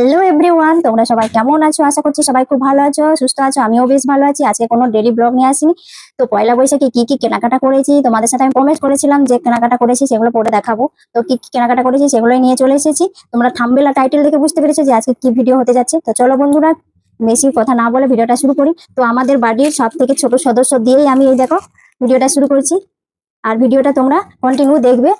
Hello everyone তোমরা সবাই কেমন আছো? আশা করছি সবাই খুব ভালো আছো, সুস্থ আছো, আমিও বেশ ভালো আছি। আজকে কোনো ডেলি ব্লগ নিয়ে আসিনি। তো পয়লা বৈশাখে কি কি কেনাকাটা করেছি, তোমাদের সাথে আমি কমেন্ট করেছিলাম যে কেনাকাটা করেছি সেগুলো পরে দেখাবো। তো কি কি কেনাকাটা করেছি সেগুলোই নিয়ে চলে এসেছি। তোমরা থাম্বেলা টাইটেল দেখে বুঝতে পেরেছ যে আজকে কি ভিডিও হতে যাচ্ছে। তো চলো বন্ধুরা, বেশি কথা না বলে ভিডিওটা শুরু করি। তো আমাদের বাড়ির সব থেকে ছোট সদস্য দিয়েই আমি এই দেখো ভিডিওটা শুরু করছি। আর ভিডিওটা তোমরা কন্টিনিউ দেখবে।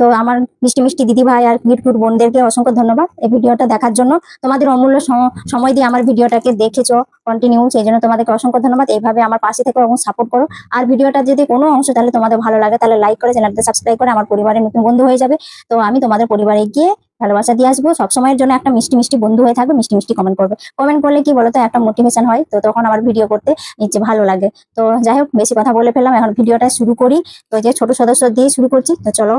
তো আমার মিষ্টি মিষ্টি দিদি ভাই আর কিউট বোনদেরকে অসংখ্য ধন্যবাদ এই ভিডিওটা দেখার জন্য। তোমাদের অমূল্য সম- সময় দিয়ে আমার ভিডিওটাকে দেখেছ কন্টিনিউ সেই জন্য তোমাদেরকে অসংখ্য ধন্যবাদ। এইভাবে আমার পাশে থেকে এবং সাপোর্ট করো। আর ভিডিওটা যদি কোনো অংশ তাহলে তোমাদের ভালো লাগে, তাহলে লাইক করে চ্যানেলটা সাবস্ক্রাইব করে আমার পরিবারের নতুন বন্ধু হয়ে যাবে। তো আমি তোমাদের পরিবারে গিয়ে ভালোবাসা দিয়ে আসব। সবসময়ের জন্য একটা মিষ্টি মিষ্টি বন্ধু হয়ে থাকবে, মিষ্টি মিষ্টি কমেন্ট করবে। কমেন্ট করলে কি বলতো, একটা মোটিভেশন হয়। তো তখন আমার ভিডিও করতে নিচে ভালো লাগে। তো যাই হোক, বেশি কথা বলে ফেললাম। এখন ভিডিওটা শুরু করি। তো যে ছোট সদস্য দিয়ে শুরু করছি। তো চলো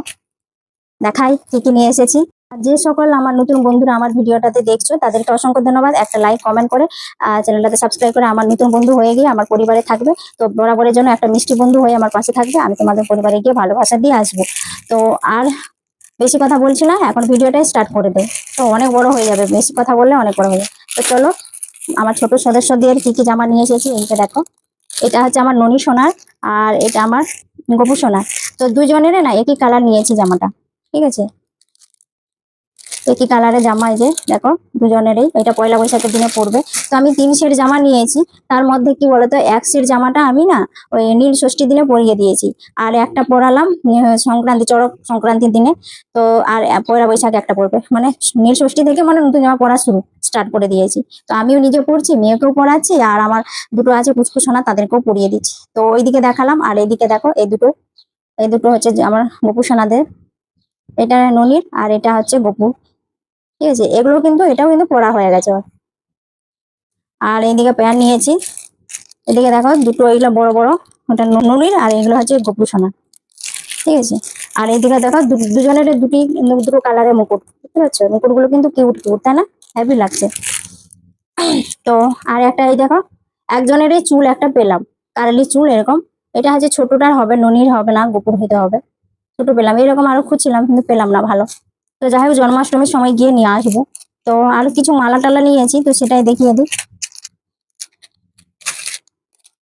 দেখাই কি কি নিয়ে এসেছি। যে সকল আমার নতুন বন্ধুরা আমার ভিডিওটাতে দেখছ, তাদেরকে অসংখ্য ধন্যবাদ। একটা লাইক কমেন্ট করে চ্যানেলটাতে সাবস্ক্রাইব করে আমার নতুন বন্ধু হয়ে গিয়ে আমার পরিবারে থাকবে। তো বরাবরের জন্য একটা মিষ্টি বন্ধু হয়ে আমার পাশে থাকবে। আমি তোমাদের পরিবারে গিয়ে ভালোবাসা দিয়ে আসব। তো আর বেশি কথা বলছি না, এখন ভিডিওটাই স্টার্ট করে দেয় তো অনেক বড় হয়ে যাবে, বেশি কথা বললে অনেক বড় হয়ে যাবে। তো চলো, আমার ছোট সদস্যদের কি কি জামা নিয়ে এসেছি এইটা দেখো। এটা হচ্ছে আমার ননি সোনার, আর এটা আমার গপু সোনার। তো দুজনের না একই কালার নিয়েছি জামাটা, ঠিক আছে? একই কালারের জামা এই যে? দেখো, দুজনেরই, এটা পয়লা বৈশাখের দিনে পড়বে তো আমি তিন সেট জামা নিয়েছি, তার মধ্যে কি বলতো, এক সেট জামাটা আমি না, ওই নীল ষষ্ঠীর দিনে পরিয়ে দিয়েছি। আর একটা পরালাম সংক্রান্তি, চড়ক সংক্রান্তির দিনে। তো আর পয়লা বৈশাখ একটা পড়বে মানে নীল ষষ্ঠী থেকে মানে নতুন জামা পরা শুরু স্টার্ট করে দিয়েছি। তো আমিও নিজে পড়ছি মেয়েকেও পড়াচ্ছি আর আমার দুটো আছে কুচকুচোনা তাদেরকেও পরিয়ে দিচ্ছি। তো ওইদিকে দেখালাম, আর এইদিকে দেখো, এই দুটো এই দুটো হচ্ছে আমার গপু সোনাদের। এটা ননির, আর এটা হচ্ছে গপু। ঠিক আছে? এগুলো কিন্তু, এটাও কিন্তু পড়া হয়ে গেছে। আর এইদিকে প্যান্ট নিয়েছি। এদিকে দেখো, দুটো এইগুলো বড় বড়, ওটা নুনির আর এগুলো হচ্ছে গপু সোনা ঠিক আছে? আর এইদিকে দেখো দুজনের দুটি দুটো কালারের মুকুট। বুঝতে পারছ? মুকুটগুলো কিন্তু কিউট কিউট, তাই না? হ্যাপি লাগছে। তো, আর একটা এই দেখো একজনের এই চুল একটা পেলাম। কারালি চুল এরকম। এটা হচ্ছে ছোটটার হবে, ননির হবে না, গোপুর হতে হবে। ছোট পেলাম। এরকম আরও খুঁজছিলাম, কিন্তু পেলাম না ভালো। তো যাই হোক, জন্মাষ্টমীর সময় গিয়ে নিয়ে আসব। তো আরও কিছু মালা টালা নিয়েছি, তো সেটাই দেখিয়ে দিই।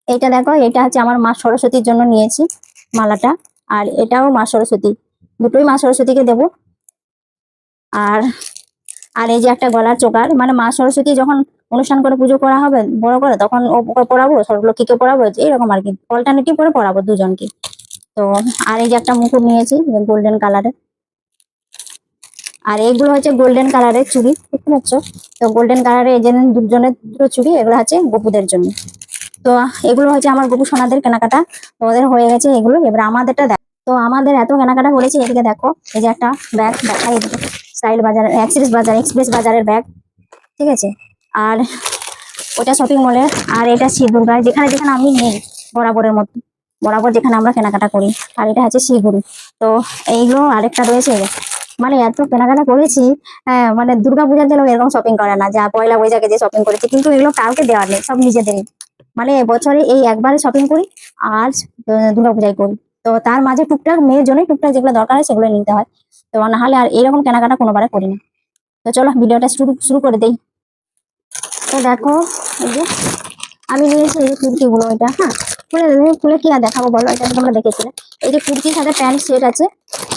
এটা দেখো এটা হচ্ছে আমার মা সরস্বতীর জন্য নিয়েছি মালাটা, আর এটাও মা সরস্বতী। দুটোই মা সরস্বতীকে দেব। আর আর এই যে একটা গলার চোকার মানে মা সরস্বতী যখন অনুষ্ঠান করে পুজো করা হবে, বড় করে, তখন ও পড়াবো সর্বলক্ষীকে পড়াবো এরকম আর কি। অল্টারনেটিভ করে পড়াবো দুজনকে। তো, আর এই যে একটা মুকুট নিয়েছি গোল্ডেন কালারের আর এইগুলো হচ্ছে গোল্ডেন কালারের চুড়ি, দেখতে পাচ্ছ? তো গোল্ডেন কালারের এই যে দুজনের দুটো চুড়ি, এগুলো হচ্ছে গপুদের জন্য। তো এগুলো হচ্ছে আমার গপু সোনাদের কেনাকাটা, তোমাদের হয়ে গেছে এগুলো। এবার আমাদেরটা দেখ তো আমাদের এত কেনাকাটা করেছি, এদিকে দেখো, এই যে একটা ব্যাগ দেখা এদিকে। স্টাইল বাজার এক্সপ্রেস বাজার এক্সপ্রেস বাজারের ব্যাগ ঠিক আছে? আর ওটা শপিং মলের আর এটা শ্রী দুর্গা, যেখানে যেখানে আমি নেই, বরাবরের মতো। বরাবর যেখানে আমরা কেনাকাটা করি। আর এটা হচ্ছে শিগুড়ি তো এইগুলো আরেকটা রয়েছে। মানে এত কেনাকাটা করেছি হ্যাঁ মানে দুর্গা পূজার জন্য এরকম শপিং করে না, যা পয়লা বৈশাখে যে শপিং করেছি, কিন্তু এগুলো কাউকে দেওয়ার নেই, সব নিজেদেরই। মানে বছরে এই একবারে শপিং করি, আর দুর্গা পূজায় করি। তো তার মাঝে টুকটাক মেয়ের জন্য টুকটাক যেগুলো দরকার হয়, সেগুলো নিতে হয়। তো না হলে আর এরকম কেনাকাটা কোনোবারে করি না। তো চলো, ভিডিওটা শুরু শুরু করে দেই। তো দেখো, এই যে আমি নিয়েছি এই যে কুর্তিগুলো, এটা হ্যাঁ? খুলে খুলে কি দেখাবো, বলো, এটা তোমরা দেখেছিলে। এই যে কুর্তির সাথে প্যান্ট সেট আছে,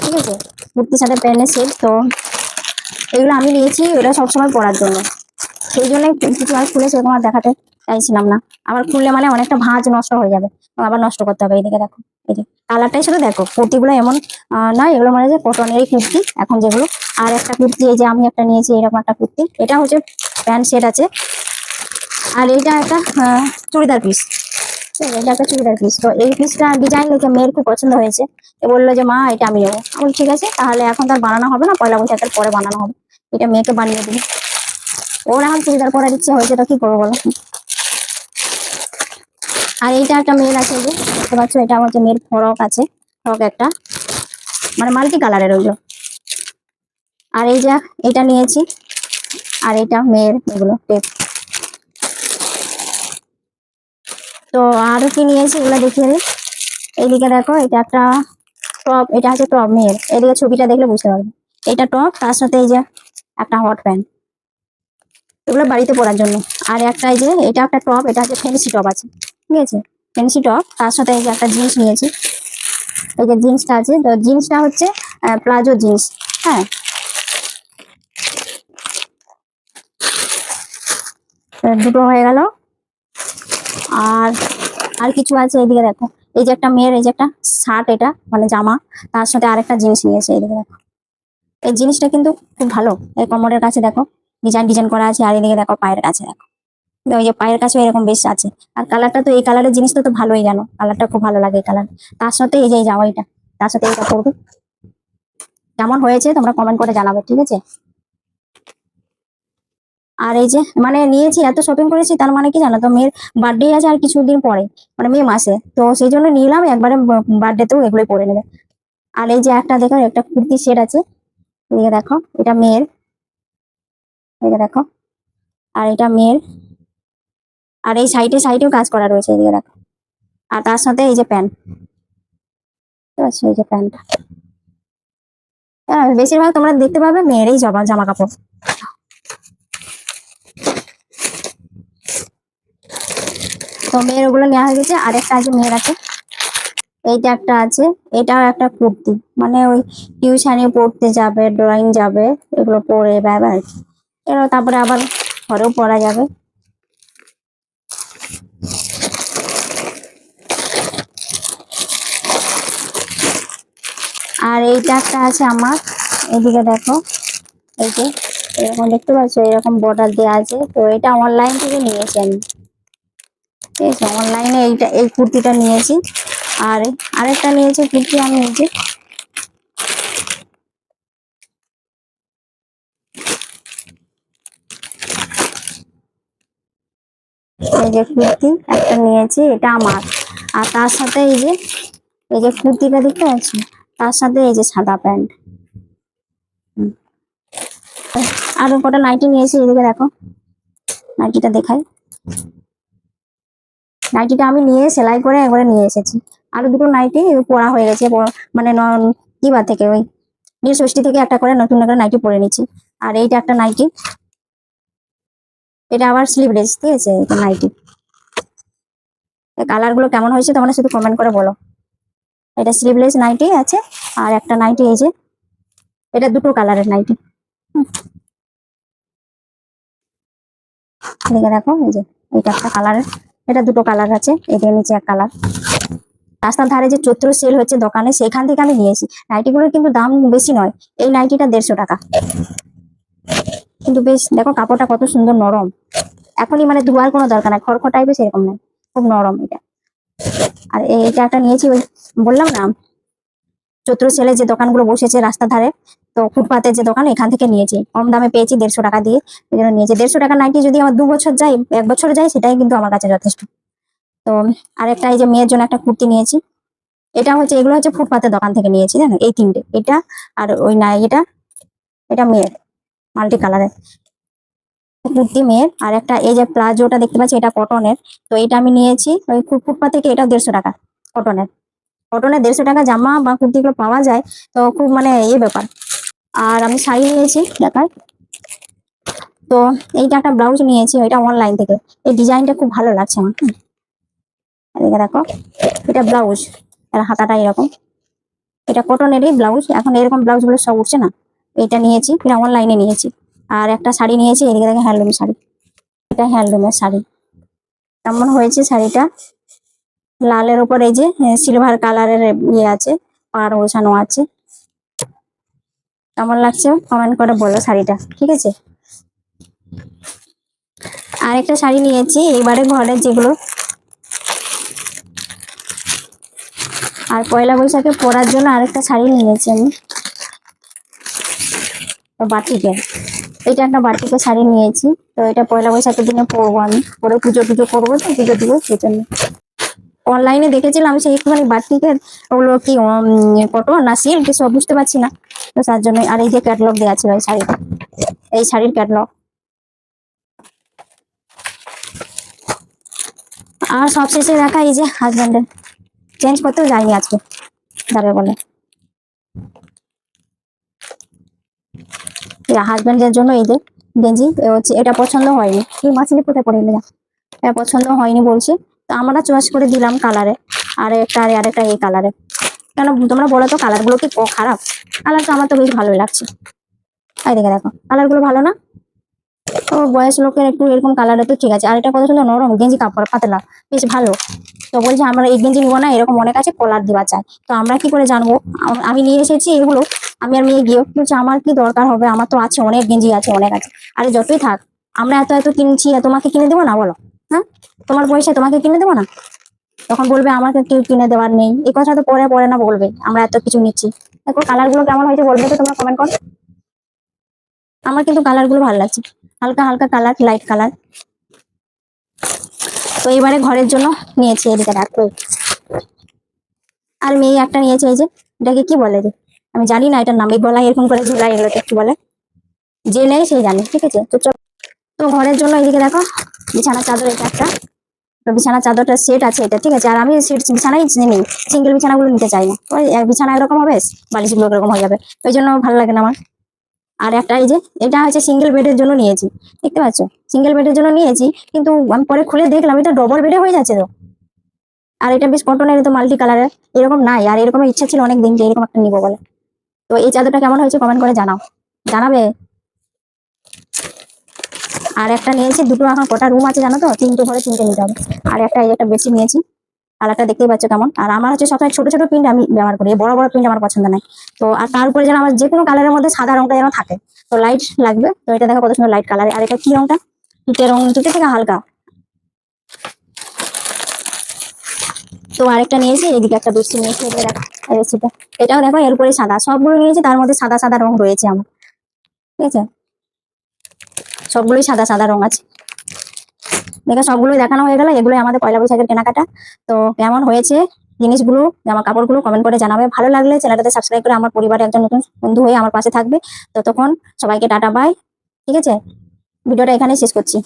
ঠিক আছে? কুর্তির সাথে প্যান্টের সেট, তো এগুলো আমি নিয়েছি ওটা সবসময় পরার জন্য। সেই জন্য কিছু আর খুলে সেরকম আর দেখাতে চাইছিলাম না। আবার খুললে মানে অনেকটা ভাঁজ নষ্ট হয়ে যাবে আবার নষ্ট করতে হবে, এইদিকে দেখো, এই যে কালারটাই সাথে দেখো, কুর্তিগুলো এমন নয়, এগুলো মানে যে কটনেরই কুর্তি, এখন যেগুলো। আর একটা কুর্তি, এই যে আমি একটা নিয়েছি, এরকম একটা কুর্তি, এটা হচ্ছে প্যান্ট সেট আছে। আর এইটা একটা চুড়িদার পিস এটা একটা চুড়িদার পিস তো এই পিসটা ডিজাইন দেখে মেয়ের খুব পছন্দ হয়েছে। এ বলল যে, মা, এটা আমি নেব। আমি ঠিক আছে, তাহলে এখন তার বানানো হবে না, পয়লা বৈশাখের পরে বানানো হবে। এটা মেয়েকে বানিয়ে দিবি। ওর এখন চুড়িদার পরার ইচ্ছে হয়েছে, তো কি করব বলো? আর এইটা একটা মেয়ের আছে যে, দেখতে পাচ্ছ, এটা হচ্ছে মেয়ের ফরক আছে, ফরক একটা। মানে মাল্টি কালারের ওইগুলো আর এই যে এটা নিয়েছি। আর এটা মেয়ের এগুলো টেপ তো আরও কি নিয়েছি এগুলো দেখিয়ে দিই এইদিকে দেখো, এটা একটা টপ এটা হচ্ছে টপ মেয়ের এদিকে ছবিটা দেখলে বুঝতে পারবে। এটা টপ তার সাথে এই যে একটা হট প্যান্ট এগুলো বাড়িতে পরার জন্য। আর একটা এই যে, এটা একটা টপ এটা হচ্ছে ফেন্সি টপ আছে। ঠিক আছে? ফেন্সি টপ তার সাথে এই যে একটা জিন্স নিয়েছি। এই যে জিন্সটা আছে, তো জিন্সটা হচ্ছে প্লাজো জিন্স। হ্যাঁ? দুটো হয়ে গেল। আর আর কিছু আছে এইদিকে দেখো। এই যে একটা মেয়ের, এই যে একটা শার্ট এটা মানে জামা, তার সাথে আরেকটা জিনিস নিয়েছে এইদিকে দেখো। এই জিনিসটা কিন্তু খুব ভালো। এই কোমরের কাছে দেখো ডিজাইন ডিজাইন করা আছে আর এদিকে দেখো পায়ের কাছে দেখো। ওই যে পায়ের কাছে এরকম বেশ আছে। আর কালারটা তো, এই কালারের জিনিসটা তো ভালোই জানো। কালারটা খুব ভালো লাগে এই কালার তার সাথে এই যে জামাইটা, তার সাথে এটা পরবে। কেমন হয়েছে তোমরা কমেন্ট করে জানাবে, ঠিক আছে? আর এই যে মানে নিয়েছি, এত শপিং করেছি, তার মানে কি জানো তো, মেয়ের বার্থডে আছে আর কিছুদিন পরে মানে মে মাসে। তো সেই জন্য নিলাম, একবারে বার্থডে বার্থডেতেও এগুলোই পরে নেবে। আর এই যে একটা দেখো, একটা কুর্তি সেট আছে। এদিকে দেখো, এটা মেয়ের। এদিকে দেখো, আর এটা মেয়ের। আর এই সাইডে সাইডেও কাজ করা রয়েছে, এদিকে দেখো। আর তার সাথে এই যে প্যান্ট আছে এই যে প্যান্টটা বেশিরভাগ তোমরা দেখতে পাবে মেয়েরই জামা জামা কাপড় তো মেয়ের ওগুলো নেওয়া হয়ে গেছে। আর একটা আছে মেয়ের আছে। এইটা একটা আছে। এটাও একটা কুর্তি। মানে ওই টিউশনে পড়তে যাবে, ড্রয়িং যাবে, এগুলো পরে কি এগুলো তারপরে আবার ঘরেও পরা যাবে। আর এইটা একটা আছে আমার। এদিকে দেখো। এই যে, এরকম দেখতে পাচ্ছ? এরকম বর্ডার দেওয়া আছে। তো এটা অনলাইন থেকে নিয়েছি আমি। ঠিক আছে অনলাইনে এইটা, এই কুর্তিটা নিয়েছি। আর আরেকটা নিয়েছি কুর্তি আমি নিয়েছি এই যে কুর্তি একটা নিয়েছি, এটা আমার। আর তার সাথে এই যে এই যে কুর্তিটা দেখতে পাচ্ছি? তার সাথে এই যে সাদা প্যান্ট। আরও কটা নাইটি নিয়েছি, এদিকে দেখো। নাইটিটা দেখাই। নাইটিটা আমি নিয়ে সেলাই করে একবারে নিয়ে এসেছি। আরও দুটো নাইটি পরা হয়ে গেছে মানে ন- কি বার থেকে ওই ষষ্ঠী থেকে একটা করে নতুন করে নাইটি পরে নিচ্ছি। আর এইটা একটা নাইটি। এটা আবার স্লিভলেস ঠিক আছে? এটা নাইটি। কালারগুলো কেমন হয়েছে তোমরা শুধু কমেন্ট করে বলো। এটা স্লিভলেস নাইটি আছে, আর একটা নাইটি এই যে, এটা দুটো কালারের নাইটি। দেখো এই যে, এটা একটা কালারের এটা দুটো কালার আছে এটা নিচে এক কালার। রাস্তার ধারে যে চৈত্র সেল হচ্ছে দোকানে সেখান থেকে আমি নিয়েছি। নাইটিগুলোর কিন্তু দাম বেশি নয়, এই নাইটিটা দেড়শো টাকা। কিন্তু বেশ, দেখো কাপড়টা কত সুন্দর নরম। এখনই মানে ধোয়ার কোনো দরকার নাই খড়খড় টাইপের সেরকম নয়, খুব নরম এটা। আর এই- এটা একটা নিয়েছি, ওই বললাম না, চৈত্র সেলে যে দোকানগুলো বসেছে রাস্তার ধারে তো ফুটপাতের যে দোকান, এখান থেকে নিয়েছি। কম দামে পেয়েছি দেড়শো টাকা দিয়ে। এই জন্য নিয়েছি। দেড়শো টাকা নাইটি যদি আমার দু বছর যাই এক বছর যায়, সেটাই কিন্তু আমার কাছে যথেষ্ট। তো আরেকটা এই যে মেয়ের জন্য একটা কুর্তি নিয়েছি। এটা হচ্ছে, এগুলো হচ্ছে ফুটপাতের দোকান থেকে নিয়েছি, জানো? এই তিনটে। এটা আর ওই না এটা এটা মেয়ের, মাল্টি কালারের। কুর্তি মেয়ের। আর একটা এই যে প্লাজোটা দেখতে পাচ্ছি, এটা কটনের। তো এটা আমি নিয়েছি, ওই ফুটপাত থেকে এটা দেড়শো টাকা, কটনের। কটনের দেড়শো টাকা জামা বা কুর্তিগুলো পাওয়া যায়। তো খুব মানে ইয়ে ব্যাপার। আর আমি শাড়ি নিয়েছি দেখায় তো এইটা একটা ব্লাউজ নিয়েছি, এটা অনলাইন থেকে। এই ডিজাইনটা খুব ভালো লাগছে আমার। এদিকে দেখো, এটা ব্লাউজ আর হাতাটা এরকম। এটা কটনেরই ব্লাউজ, এখন এরকম ব্লাউজগুলো সব উঠছে না। এটা নিয়েছি, এটা অনলাইনে নিয়েছি। আর একটা শাড়ি নিয়েছি, এদিকে দেখো হ্যান্ডলুম শাড়ি। এটা হ্যান্ডলুমের শাড়ি। কেমন হয়েছে শাড়িটা? লালের উপর এই যে সিলভার কালারের ইয়ে আছে, পাড় বসানো আছে। কেমন লাগছে? কমেন্ট করে বলো শাড়িটা, ঠিক আছে? আরেকটা শাড়ি নিয়েছি এবারে ঘরের যেগুলো। আর পয়লা বৈশাখে পরার জন্য আরেকটা শাড়ি নিয়েছি আমি। তো বাটিকের। এটা একটা বাটিকের শাড়ি নিয়েছি। তো এটা পয়লা বৈশাখের দিনে পরবো আমি। পরে পুজো টুজো করব তো পুজো দিব সেই জন্য। অনলাইনে দেখেছিলাম সেই একটুখানি বাটিকের ওগুলো কি কটন না সিল্ক সব বুঝতে পারছি না। তো তার জন্য, আর এই যে ক্যাটলগ দেওয়া ছিল, এই শাড়িটা। এই শাড়ির ক্যাটলগ আর সবশেষে দেখা এই যে হাজব্যান্ডের চেঞ্জ করতেও যায়নি আজকে, যাবে বলে। হাজবেন্ডের জন্য এই যে গেঞ্জি এটা পছন্দ হয়নি। কি মাছলি কোথায় পড়ে এটা পছন্দ হয়নি বলছে। তো আমরা চয়েস করে দিলাম কালারে আর একটা আর আরেকটা এই কালারে কেন তোমরা বলো তো কালারগুলো কি খারাপ? কালার তো আমার তো বেশ ভালোই লাগছে। তাই দেখে দেখো কালারগুলো ভালো না? ও বয়স লোকের একটু এরকম কালারে তো ঠিক আছে। আর এটা কত সুন্দর নরম গেঞ্জি কাপড়, পাতলা, বেশ ভালো। তো বলছে আমরা এই গেঞ্জি নিবো না, এরকম অনেক আছে কলার দিবা চাই তো আমরা কি করে জানব? আমি নিয়ে এসেছি এগুলো, আমি আর মেয়ে গিয়ে বলছে, আমার কি দরকার হবে? আমার তো আছে, অনেক গেঞ্জি আছে, অনেক আছে। আরে যতই থাক, আমরা এত এত কিনছি তোমাকে কিনে দেবো না বলো হ্যাঁ? তোমার পয়সা তোমাকে কিনে দেবো না? তখন বলবে, আমাকে কেউ কিনে দেওয়ার নেই। এই কথা তো পরে পরে না বলবে, আমরা এত কিছু নিচ্ছি। দেখো কালারগুলো কেমন হয়েছে বলবে তো তোমরা কমেন্ট করো। আমার কিন্তু কালারগুলো ভালো লাগছে। হালকা হালকা কালার লাইট কালার তো এবারে ঘরের জন্য নিয়েছি এদিকে রাখো আর মেয়ে একটা নিয়েছে, এই যে, এটাকে কি বলে যে? আমি জানি না এটার নাম গলায় এরকম করে ঝুলাই, এগুলোকে কি বলে? যে নেই সেই জানে, ঠিক আছে? তো তো ঘরের জন্য এদিকে দেখো বিছানা চাদর এটা একটা। বিছানা চাদরটা সেট আছে এটা, ঠিক আছে? আর আমি সেট বিছানাই নেই সিঙ্গেল বিছানাগুলো নিতে চাই না। ওই এক বিছানা এরকম হবে বালিশগুলো এরকম হয়ে যাবে। ওই জন্য ভালো লাগে না আমার। আর একটা এই যে, এটা হচ্ছে সিঙ্গেল বেডের জন্য নিয়েছি, দেখতে পাচ্ছ? সিঙ্গেল বেডের জন্য নিয়েছি, কিন্তু আমি পরে খুলে দেখলাম, এটা ডবল বেডে হয়ে যাচ্ছে তো। আর এটা বেশ কটনের তো মাল্টি কালারের এরকম নাই। আর এরকম ইচ্ছা ছিল অনেক দিন যে এরকম একটা নিবো বলে। তো এই চাদরটা কেমন হয়েছে কমেন্ট করে জানাও। জানাবে? আর একটা নিয়েছি, দুটো এখন কটা রুম আছে জানো তো? তিনটে ঘরে তিনটে নিতে হবে। আর একটা এই একটা বেশি নিয়েছি কালারটা দেখতেই পাচ্ছ কেমন। আর আমার হচ্ছে সবসময় ছোট ছোট প্রিন্ট আমি ব্যবহার করি বড় বড় প্রিন্ট আমার পছন্দ নাই। তো আর তার উপরে যেন আমার যে কোনো কালারের মধ্যে সাদা রংটা যেন থাকে, তো লাইট লাগবে। তো এটা দেখো কত সুন্দর লাইট কালার আর এটা কি রংটা? তুতে রং তুতে থেকে হালকা। তো আরেকটা নিয়েছি, এদিকে একটা বেশি নিয়েছি এটাও দেখো, এর উপরে সাদা। সবগুলো নিয়েছি, তার মধ্যে সাদা সাদা রং রয়েছে আমার। ঠিক আছে? সবগুলোই সাদা সাদা রং আছে। দেখে, সবগুলোই দেখানো হয়ে গেল। এগুলোই আমাদের পয়লা বৈশাখের কেনাকাটা। তো কেমন হয়েছে জিনিসগুলো, জামা কাপড়গুলো কমেন্ট করে জানাবে। ভালো লাগলে চ্যানেলটাতে সাবস্ক্রাইব করে আমার পরিবারের একজন নতুন বন্ধু হয়ে আমার পাশে থাকবে। ততক্ষণ সবাইকে টাটা বাই ঠিক আছে? ভিডিওটা এখানেই শেষ করছি।